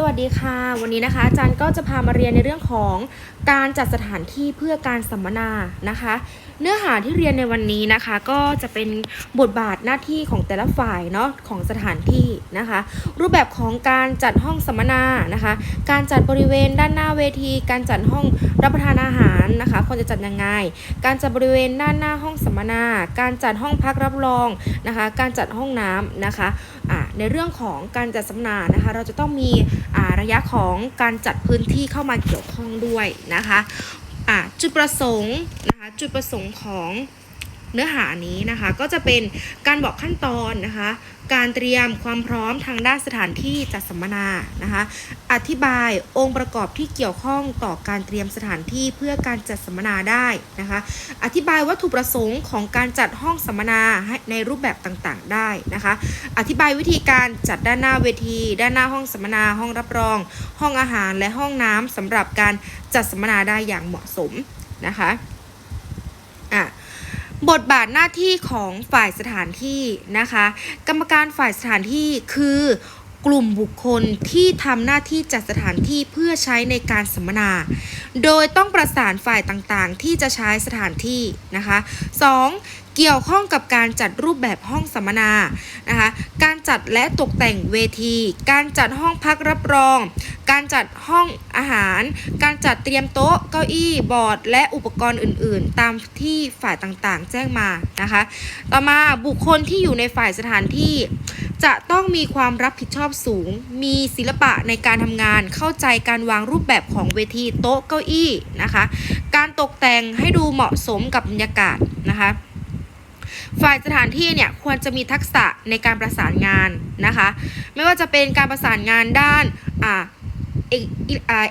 สวัสดีค่ะ วันนี้นะคะอาจารย์ก็จะพามาเรียนในเรื่องของการจัดสถานที่เพื่อการสัมมนานะคะ เนื้อหาที่เรียนในวันนี้นะคะ ก็จะเป็นบทบาทหน้าที่ของแต่ละฝ่ายเนาะของสถานที่นะคะ รูปแบบของการจัดห้องสัมมนานะคะ การจัดบริเวณด้านหน้าเวที การจัดห้องรับประทานอาหารนะคะควรจะจัดยังไง การจัดบริเวณด้านหน้าห้องสัมมนา การจัดห้องพักรับรองนะคะ การจัดห้องน้ำนะคะ ในเรื่องของการจัดสัมมนานะคะ เราจะต้องมีระยะของการจัดพื้นที่เข้ามาเกี่ยวข้องด้วยนะคะจุดประสงค์นะคะจุดประสงค์ของเนื้อหานี้นะคะ ก็จะเป็นการบอกขั้นตอนนะคะ การเตรียมความพร้อมทางด้านสถานที่จัดสัมมนานะคะ อธิบายองค์ประกอบที่เกี่ยวข้องต่อการเตรียมสถานที่เพื่อการจัดสัมมนาได้นะคะ อธิบายวัตถุประสงค์ของการจัดห้องสัมมนาให้ในรูปแบบต่างๆ ได้นะคะ อธิบายวิธีการจัดด้านหน้าเวที ด้านหน้าห้องสัมมนา ห้องรับรอง ห้องอาหารและห้องน้ำสำหรับการจัดสัมมนาได้อย่างเหมาะสมนะคะ บทบาทหน้าที่ของฝ่ายสถานที่นะคะ กรรมการฝ่ายสถานที่คือกลุ่มบุคคลที่ทำหน้าที่จัดสถานที่เพื่อใช้ในการสัมมนา โดยต้องประสานฝ่ายต่างๆ ที่จะใช้สถานที่นะคะ 2. เกี่ยวข้องกับการจัดรูปแบบห้องสัมมนานะคะการจัดและตกแต่งเวที การจัดห้องพักรับรอง การจัดห้องอาหาร การจัดเตรียมโต๊ะเก้าอี้บอร์ด และอุปกรณ์อื่น ๆ ตามที่ฝ่ายต่างๆ แจ้งมานะคะต่อมาบุคคลที่อยู่ในฝ่ายสถานที่จะต้องมีความรับผิดชอบสูง มีศิลปะในการทำงาน เข้าใจการวางรูปแบบของเวทีโต๊ะเก้าอี้นะคะ การตกแต่งให้ดูเหมาะสมกับบรรยากาศนะคะ ฝ่ายสถานที่เนี่ยควรจะมีทักษะในการประสานงานนะคะ ไม่ว่าจะเป็นการประสานงานด้านอ่า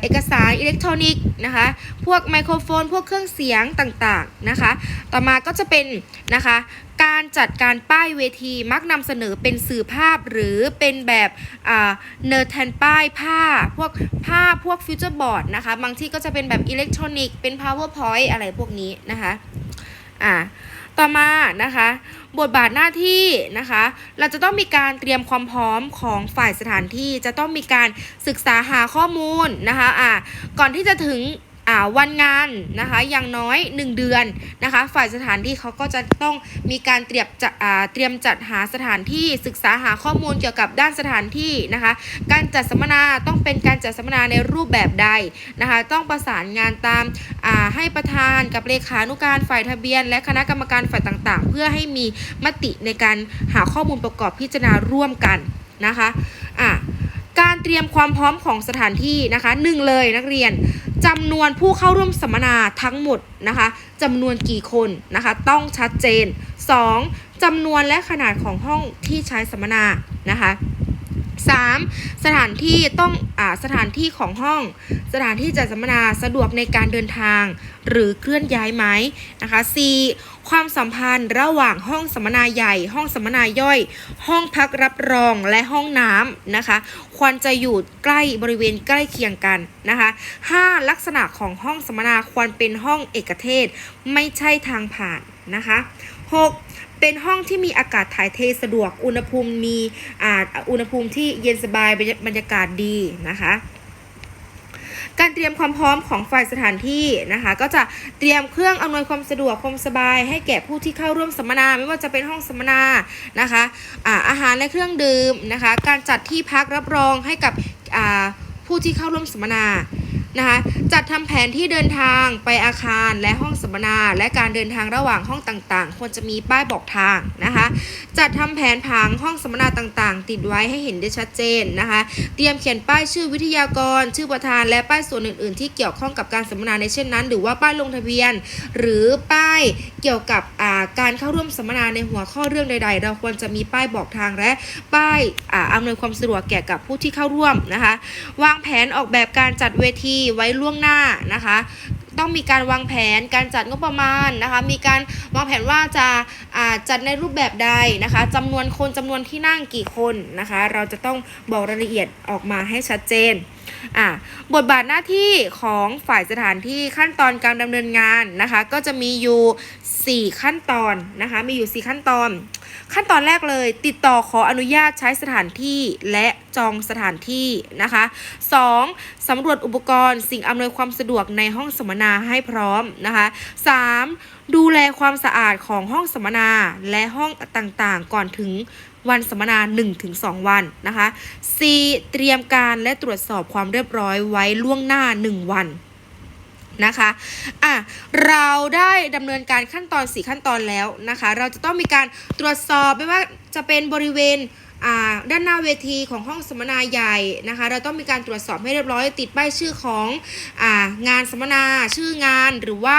เอกสารอิเล็กทรอนิกส์นะคะ พวกไมโครโฟน พวกเครื่องเสียงต่างๆนะคะ ต่อมาก็จะเป็นนะคะ การจัดการป้ายเวทีมักนำเสนอเป็นสื่อภาพหรือเป็นแบบเนอร์แทนป้ายผ้า พวกภาพวกฟิวเจอร์บอร์ดนะคะ บางที่ก็จะเป็นแบบอิเล็กทรอนิกส์เป็น powerpoint อะไรพวกนี้นะคะ อ่าต่อมานะคะ บทบาทหน้าที่นะคะ เราจะต้องมีการเตรียมความพร้อมของฝ่ายสถานที่จะต้องมีการศึกษาหาข้อมูลนะคะอ่าก่อนที่จะถึง วันงานนะคะอย่างน้อย 1 เดือนนะคะ ฝ่ายสถานที่เขาก็จะต้องมีการเตรียมจะเตรียมจัดหาสถานที่ศึกษาหาข้อมูลเกี่ยวกับด้านสถานที่นะคะ การจัดสัมมนาต้องเป็นการจัดสัมมนาในรูปแบบใดนะคะ ต้องประสานงานตามาให้ประธานกับเลขานุการฝ่ายทะเบียน และคณะกรรมการฝ่ายต่างๆ เพื่อให้มีมติในการหาข้อมูลประกอบพิจารณาร่วมกันนะคะอะ การเตรียมความพร้อมของสถานที่นะคะหนึ่งเลยนักเรียนจำนวนผู้เข้าร่วมสัมมนาทั้งหมดนะคะจำนวนกี่คนนะคะ ต้องชัดเจน 2. จำนวนและขนาดของห้องที่ใช้สัมมนานะคะ 3. สถานที่ต้องอสถานที่ของห้อง สถานที่จัดสัมมนาสะดวกในการเดินทาง หรือเคลื่อนย้ายไหมนะคะ 4. ความสัมพันธ์ระหว่างห้องสัมมนาใหญ่ ห้องสัมมนาย่อย ห้องพักรับรองและห้องน้ำนะคะ ควรจะอยู่ใกล้บริเวณใกล้เคียงกันนะคะ 5. ลักษณะของห้องสัมมนาควรเป็นห้องเอกเทศ ไม่ใช่ทางผ่านนะคะ 6. เป็นห้องที่มีอากาศถ่ายเทสะดวก อุณหภูมิมีอ่าอุณหภูมิที่เย็นสบายบรรยากาศดีนะคะการเตรียมความพร้อมของฝ่ายสถานที่นะคะ ก็จะเตรียมเครื่องอำนวยความสะดวกความสบาย ให้แก่ผู้ที่เข้าร่วมสัมมนา ไม่ว่าจะเป็นห้องสัมมนานะคะอาอาหารและเครื่องดื่มนะคะ การจัดที่พักรับรองให้กับอ่าผู้ที่เข้าร่วมสัมมนา นะคะจัดทำแผนที่เดินทางไปอาคารและห้องสัมมนา และการเดินทางระหว่างห้องต่างๆ ควรจะมีป้ายบอกทางนะคะ จัดทำแผนผังห้องสัมมนาต่างๆ ติดไว้ให้เห็นได้ชัดเจนนะคะ เตรียมเขียนป้ายชื่อวิทยากร ชื่อประธาน และป้ายส่วนอื่นๆ ที่เกี่ยวข้องกับการสัมมนาในเช่นนั้น หรือว่าป้ายลงทะเบียน หรือป้ายเกี่ยวกับาการเข้าร่วมสัมมนาในหัวข้อเรื่องใด ๆ เราควรจะมีป้ายบอกทางและป้ายอ่าอำนวยความสะดวกแก่กับผู้ที่เข้าร่วมนะคะ วางแผนออกแบบการจัดเวทีไว้ล่วงหน้านะคะ ต้องมีการวางแผนการจัดงบประมาณนะคะ มีการวางแผนว่าจะาจัดในรูปแบบใดนะคะจำนวนคนจำนวนที่นั่งกี่คนนะคะ เราจะต้องบอกรายละเอียดออกมาให้ชัดเจน อะบทบาทหน้าที่ของฝ่ายสถานที่ขั้นตอนการดำเนินงานนะคะ ก็จะมีอยู่ 4 ขั้นตอนนะคะ มีอยู่ 4 ขั้นตอน ขั้นตอนแรกเลย ติดต่อขออนุญาตใช้สถานที่และจองสถานที่นะคะ 2. สำรวจอุปกรณ์สิ่งอำนวยความสะดวกในห้องสัมมนาให้พร้อมนะคะ 3. ดูแลความสะอาดของห้องสัมมนาและห้องต่างๆ ก่อนถึงวันสัมมนา 1-2 วันนะคะ 4. เตรียมการและตรวจสอบความเรียบร้อยไว้ล่วงหน้า 1 วันนะคะอะเราได้ดำเนินการขั้นตอน 4 ขั้นตอนแล้วนะคะ เราจะต้องมีการตรวจสอบไม่ว่าจะเป็นบริเวณด้านหน้าเวทีของห้องสัมมนาใหญ่นะคะ เราต้องมีการตรวจสอบให้เรียบร้อยติดป้ายชื่อของอางานสัมมนาชื่องานหรือว่า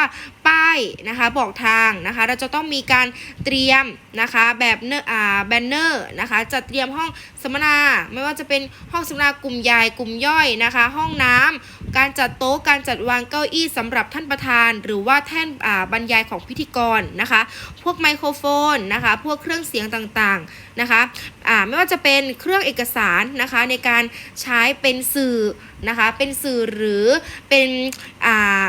ป้ายนะคะบอกทางนะคะ เราจะต้องมีการเตรียมนะคะแบบเนอร์อ่าแบนเนอร์นะคะจัดเตรียมห้องสัมมนา ไม่ว่าจะเป็นห้องสัมมนากลุ่มใหญ่กลุ่มย่อยนะคะ ห้องน้ำการจัดโต๊ะการจัดวางเก้าอี้สำหรับท่านประธาน หรือว่าแท่นอ่าบรรยายของพิธีกรนะคะ พวกไมโครโฟนนะคะพวกเครื่องเสียงต่างๆนะคะอ่าไม่ว่าจะเป็นเครื่องเอกสารนะคะในการใช้เป็นสื่อนะคะเป็นสื่อหรือเป็นอ่า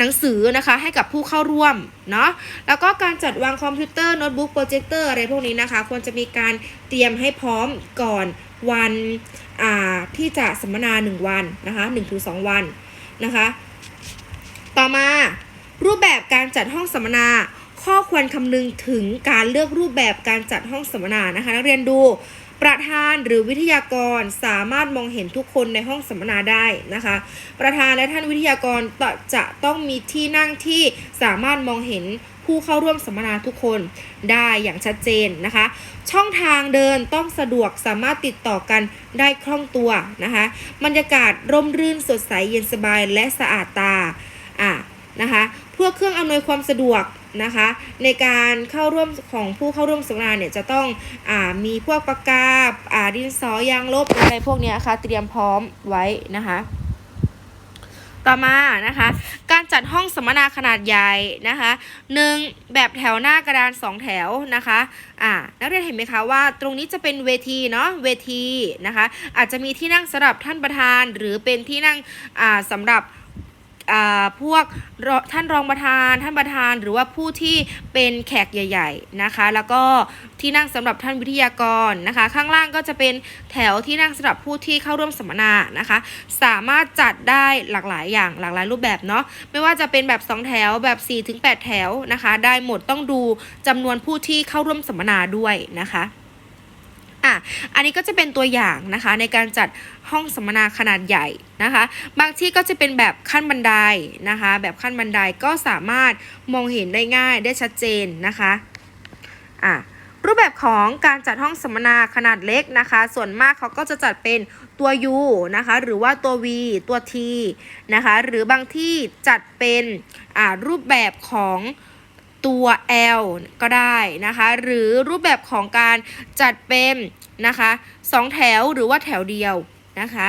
หนังสือนะคะให้กับผู้เข้าร่วมเนาะแล้วก็การจัดวางคอมพิวเตอร์โน้ตบุ๊กโปรเจคเตอร์อะไรพวกนี้นะคะ ควรจะมีการเตรียมให้พร้อมก่อนวันอ่าที่จะสัมมนา 1 วันนะคะ1-2 วันนะคะ ต่อมารูปแบบการจัดห้องสัมมนาข้อควรคำนึงถึงการเลือกรูปแบบการจัดห้องสัมมนานะคะ นักเรียนดู ประธานหรือวิทยากรสามารถมองเห็นทุกคนในห้องสัมมนาได้นะคะ ประธานและท่านวิทยากรจะต้องมีที่นั่งที่สามารถมองเห็นผู้เข้าร่วมสัมมนาทุกคนได้อย่างชัดเจนนะคะ ช่องทางเดินต้องสะดวกสามารถติดต่อกันได้คล่องตัวนะคะบรรยากาศร่มรื่นสดใสเย็นสบายและสะอาดตาอะนะคะพวกเครื่องอำนวยความสะดวก นะคะ ในการเข้าร่วมของผู้เข้าร่วมสัมมนาเนี่ยจะต้องอมีพวกปากกาอ่าดินสอยางลบอะไรพวกนี้ค่ะเตรียมพร้อมไว้นะคะต่อมานะคะ การจัดห้องสัมมนาขนาดใหญ่นะคะหนึ่งแบบแถวหน้ากระดานสองแถวนะคะอ่านักเรียนเห็นไหมคะว่าตรงนี้จะเป็นเวทีเนาะเวทีนะคะ อาจจะมีที่นั่งสำหรับท่านประธาน หรือเป็นที่นั่งอ่าสำหรับ พวกท่านรองประธาน ท่านประธาน หรือว่าผู้ที่เป็นแขกใหญ่ ๆนะคะ แล้วก็ที่นั่งสำหรับท่านวิทยากรนะคะ ข้างล่างก็จะเป็นแถวที่นั่งสำหรับผู้ที่เข้าร่วมสัมมนานะคะ สามารถจัดได้หลากหลายอย่างหลากหลายรูปแบบเนาะไม่ว่าจะเป็นแบบ 2 แถวแบบ 4-8ถึง8แถวนะคะ ได้หมดต้องดูจำนวนผู้ที่เข้าร่วมสัมมนาด้วยนะคะ อะ อันนี้ก็จะเป็นตัวอย่างนะคะในการจัดห้องสัมมนาขนาดใหญ่นะคะ บางที่ก็จะเป็นแบบขั้นบันไดนะคะ แบบขั้นบันไดก็สามารถมองเห็นได้ง่ายได้ชัดเจนนะคะอะรูปแบบของการจัดห้องสัมมนาขนาดเล็กนะคะ ส่วนมากเขาก็จะจัดเป็นตัว U นะคะ หรือว่าตัว V ตัว T นะคะ หรือบางที่จัดเป็นอ่ารูปแบบของ ตัว L ก็ได้นะคะ หรือรูปแบบของการจัดเป็นนะคะสองแถวหรือว่าแถวเดียวนะคะ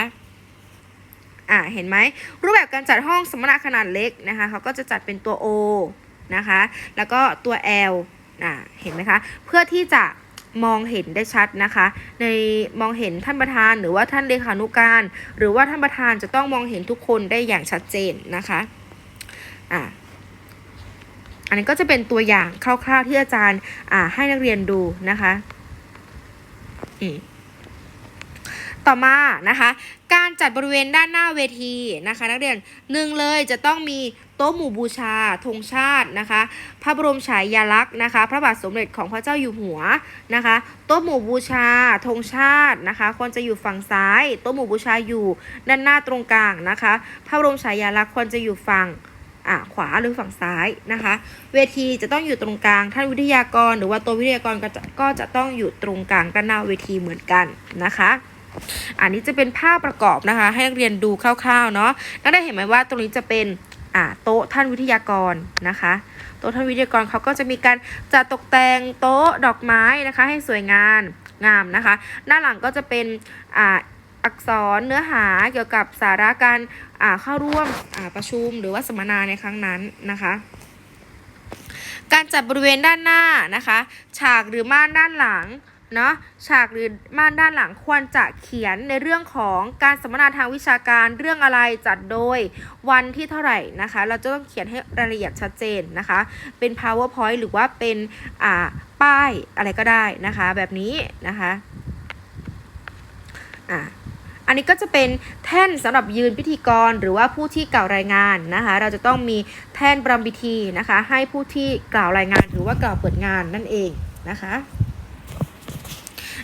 อ่าเห็นไหมรูปแบบการจัดห้องสมมนาขนาดเล็กนะคะเขาก็จะจัดเป็นตัว O นะคะ แล้วก็ตัว L อ่าเห็นไหมคะ เพื่อที่จะมองเห็นได้ชัดนะคะ ในมองเห็นท่านประธานหรือว่าท่านเลขานุการ หรือว่าท่านประธานจะต้องมองเห็นทุกคนได้อย่างชัดเจนนะคะอ่า อันนี้ก็จะเป็นตัวอย่างคร่าวๆที่อาจารย์อ่าให้นักเรียนดูนะคะต่อมานะคะ การจัดบริเวณด้านหน้าเวทีนะคะ นักเรียนหนึ่งเลยจะต้องมีโต๊ะหมู่บูชาธงชาตินะคะ พระบรมฉายาลักษณ์นะคะ พระบาทสมเด็จของพระเจ้าอยู่หัวนะคะ โต๊ะหมู่บูชาธงชาตินะคะ ควรจะอยู่ฝั่งซ้าย โต๊ะหมู่บูชาอยู่ด้านหน้าตรงกลางนะคะ พระบรมฉายาลักษณ์ควรจะอยู่ฝั่ง อ่าขวาหรือฝั่งซ้ายนะคะ เวทีจะต้องอยู่ตรงกลางท่านวิทยากรหรือว่าตัววิทยากรก็จะก็จะต้องอยู่ตรงกลางด้านหน้าเวทีเหมือนกันนะคะอันนี้จะเป็นภาพประกอบนะคะ ให้นักเรียนดูคร่าวๆเนาะนักได้เห็นไหมว่าตรงนี้จะเป็นอ่าโต๊ะท่านวิทยากรนะคะโต๊ะท่านวิทยากรเขาก็จะมีการจัดตกแต่งโต๊ะดอกไม้นะคะ ให้สวยงามงามนะคะ ด้านหลังก็จะเป็นอ่า อักษรเนื้อหาเกี่ยวกับสาระการเข้าร่วมประชุมหรือว่าสัมมนาในครั้งนั้นนะคะการจัดบริเวณด้านหน้านะคะ ฉากหรือม่านด้านหลังเนาะฉากหรือม่านด้านหลังควรจะเขียนในเรื่องของการสัมมนาทางวิชาการเรื่องอะไรจัดโดยวันที่เท่าไหร่นะคะ เราจะต้องเขียนให้รายละเอียดชัดเจนนะคะ เป็น powerpoint หรือว่าเป็นอ่าป้ายอะไรก็ได้นะคะ แบบนี้นะคะอ่า อันนี้ก็จะเป็นแท่นสำหรับยืนพิธีกรหรือว่าผู้ที่กล่าวรายงานนะคะ เราจะต้องมีแท่นประรำพิธีนะคะ ให้ผู้ที่กล่าวรายงานหรือว่ากล่าวเปิดงานนั่นเองนะคะ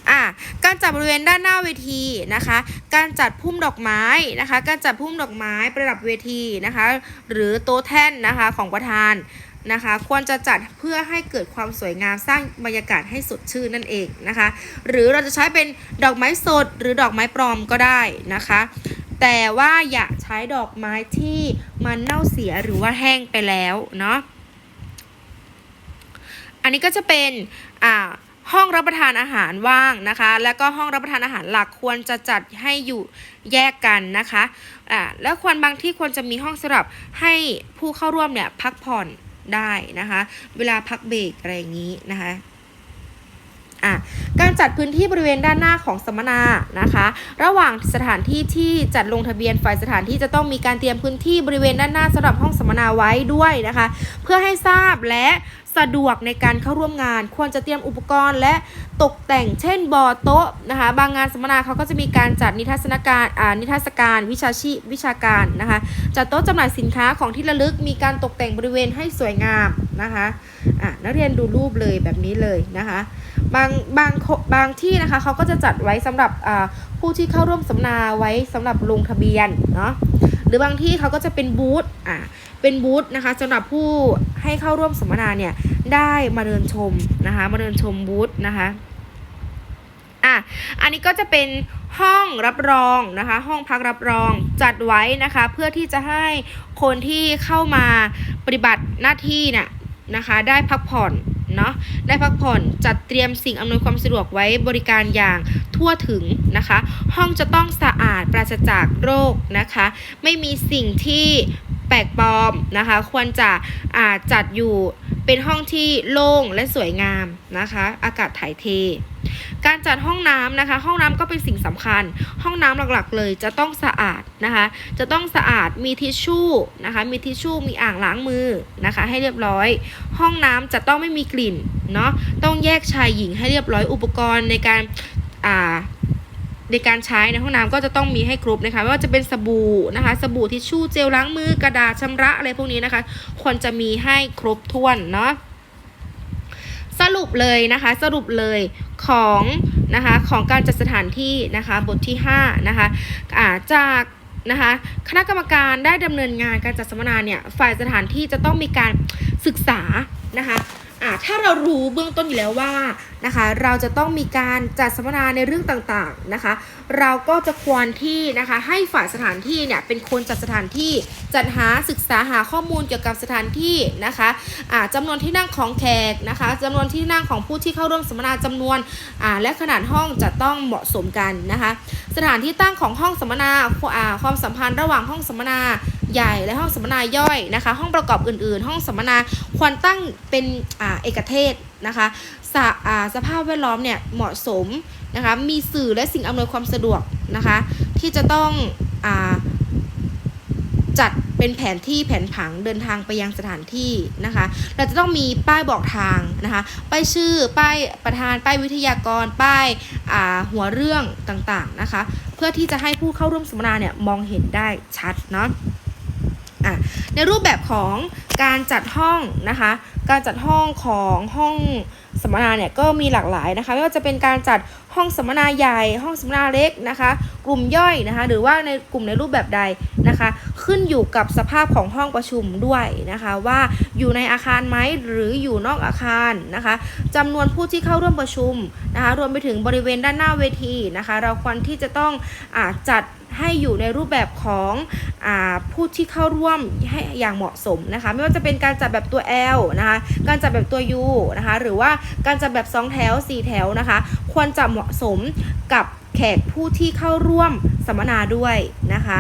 อะการจัดบริเวณด้านหน้าเวทีนะคะ การจัดพุ่มดอกไม้นะคะ การจัดพุ่มดอกไม้ประดับเวทีนะคะ หรือโต๊ะแท่นนะคะของประธาน นะคะ ควรจะจัดเพื่อให้เกิดความสวยงามสร้างบรรยากาศให้สดชื่นนั่นเองนะคะ หรือเราจะใช้เป็นดอกไม้สดหรือดอกไม้ปลอมก็ได้นะคะ แต่ว่าอย่าใช้ดอกไม้ที่มันเน่าเสียหรือว่าแห้งไปแล้วเนาะอันนี้ก็จะเป็นอ่าห้องรับประทานอาหารว่างนะคะ แล้วก็ห้องรับประทานอาหารหลักควรจะจัดให้อยู่แยกกันนะคะอ่าแล้วควรบางที่ควรจะมีห้องสำหรับให้ผู้เข้าร่วมเนี่ยพักผ่อน ได้นะคะ เวลาพักเบรกอะไรอย่างนี้นะคะ อะการจัดพื้นที่บริเวณด้านหน้าของสัมมนานะคะ ระหว่างสถานที่ที่จัดลงทะเบียนฝ่ายสถานที่จะต้องมีการเตรียมพื้นที่บริเวณด้านหน้าสำหรับห้องสัมมนาไว้ด้วยนะคะ เพื่อให้ทราบและสะดวกในการเข้าร่วมงาน ควรจะเตรียมอุปกรณ์และตกแต่งเช่นบอร์โต๊ะนะคะบางงานสัมมนาเขาก็จะมีการจัดนิทรรศการอ่านิทรรศการวิชาชีพวิชาการนะคะจัดโต๊ะจำหน่ายสินค้าของที่ระลึกมีการตกแต่งบริเวณให้สวยงามนะคะอะนักเรียนดูรูปเลยแบบนี้เลยนะคะ บางบางบางที่นะคะเขาก็จะจัดไว้สำหรับผู้ที่เข้าร่วมสัมมนาไว้สำหรับลงทะเบียนเนาะหรือบางที่เขาก็จะเป็นบูธอ่าเป็นบูธนะคะสำหรับผู้ให้เข้าร่วมสัมมนาเนี่ยได้มาเดินชมนะคะมาเดินชมบูธนะคะอะอันนี้ก็จะเป็นห้องรับรองนะคะ ห้องพักรับรองจัดไว้นะคะ เพื่อที่จะให้คนที่เข้ามาปฏิบัติหน้าที่เนี่ยนะคะ ได้พักผ่อน เนาะได้พักผ่อนจัดเตรียมสิ่งอำนวยความสะดวกไว้บริการอย่างทั่วถึงนะคะ ห้องจะต้องสะอาดปราศจากโรคนะคะ ไม่มีสิ่งที่แปลกปลอมนะคะ ควรจะอาจัดอยู่ เป็นห้องที่โล่งและสวยงามนะคะ อากาศถ่ายเท การจัดห้องน้ำนะคะ ห้องน้ำก็เป็นสิ่งสำคัญ ห้องน้ำหลักๆเลยจะต้องสะอาดนะคะ จะต้องสะอาดมีทิชชู่นะคะ มีทิชชู่มีอ่างล้างมือนะคะ ให้เรียบร้อย ห้องน้ำจะต้องไม่มีกลิ่นเนาะต้องแยกชายหญิงให้เรียบร้อยอุปกรณ์ในการอ่า ในการใช้ในห้องน้ำก็จะต้องมีให้ครบนะคะไม่ว่าจะเป็นสบู่นะคะ สบู่ทิชชู่เจลล้างมือกระดาษชำระอะไรพวกนี้นะคะ ควรจะมีให้ครบถ้วนเนาะสรุปเลยนะคะสรุปเลยของนะคะของการจัดสถานที่นะคะบทที่5นะคะอาจากนะคะคณะกรรมการได้ดำเนินงานการจัดสัมมนาเนี่ยฝ่ายสถานที่จะต้องมีการศึกษานะคะ อ่าถ้าเรารู้เบื้องต้นอยู่แล้วว่านะคะ เราจะต้องมีการจัดสัมมนาในเรื่องต่างๆนะคะ เราก็จะควรที่นะคะให้ฝ่ายสถานที่เนี่ยเป็นคนจัดสถานที่จัดหาศึกษาหาข้อมูลเกี่ยวกับสถานที่นะคะอ่าจำนวนที่นั่งของแขกนะคะจำนวนที่นั่งของผู้ที่เข้าร่วมสัมมนาจำนวนอ่าและขนาดห้องจะต้องเหมาะสมกันนะคะ สถานที่ตั้งของห้องสัมมนาความสัมพันธ์ระหว่างห้องสัมมนา ใหญ่และห้องสัมมนาย่อยนะคะ ห้องประกอบอื่น ๆ ห้องสัมมนาควรตั้งเป็นอเอกเทศนะคะสสภาพแวดล้อมเนี่ยเหมาะสมนะคะมีสื่อและสิ่งอำนวยความสะดวกนะคะที่จะต้องอจัดเป็นแผนที่แผนผังเดินทางไปยังสถานที่นะคะ เราจะต้องมีป้ายบอกทางนะคะ ป้ายชื่อ ป้ายประธาน ป้ายวิทยากร ป้ายาหัวเรื่องต่างๆนะคะ เพื่อที่จะให้ผู้เข้าร่วมสัมมนาเนี่ยมองเห็นได้ชัดเนาะ อะในรูปแบบของการจัดห้องนะคะ การจัดห้องของห้องสัมมนาเนี่ยก็มีหลากหลายนะคะไม่ว่าจะเป็นการจัดห้องสัมมนาใหญ่ ห้องสัมมนาเล็กนะคะ กลุ่มย่อยนะคะ หรือว่าในกลุ่มในรูปแบบใดนะคะ ขึ้นอยู่กับสภาพของห้องประชุมด้วยนะคะ ว่าอยู่ในอาคารไหมหรืออยู่นอกอาคารนะคะจำนวนผู้ที่เข้าร่วมประชุมนะคะ รวมไปถึงบริเวณด้านหน้าเวทีนะคะ เราควรที่จะต้องอจัด ให้อยู่ในรูปแบบของอผู้ที่เข้าร่วมให้อย่างเหมาะสมนะคะ ไม่ว่าจะเป็นการจัดแบบตัว L นะคะ การจัดแบบตัว U นะคะ หรือว่าการจัดแบบ 2 แถว 4 แถวนะคะ ควรจะเหมาะสมกับแขกผู้ที่เข้าร่วมสัมมนาด้วยนะคะ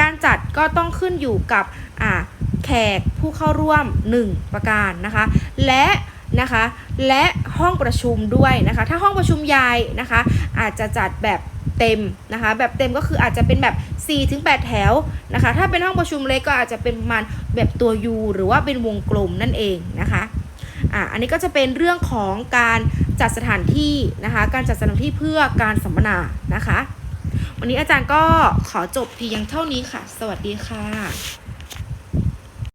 การจัดก็ต้องขึ้นอยู่กับแขกผู้เข้าร่วม 1 ประการนะคะ และนะคะและห้องประชุมด้วยนะคะ ถ้าห้องประชุมใหญ่นะคะ อาจจะจัดแบบ เต็มนะคะ แบบเต็มก็คืออาจจะเป็นแบบ4-8แถวนะคะ ถ้าเป็นห้องประชุมเล็กก็อาจจะเป็นประมาณแบบตัว U หรือว่าเป็นวงกลมนั่นเองนะคะอะอันนี้ก็จะเป็นเรื่องของการจัดสถานที่นะคะ การจัดสถานที่เพื่อการสัมมนานะคะ วันนี้อาจารย์ก็ขอจบเพียงเท่านี้ค่ะ สวัสดีค่ะ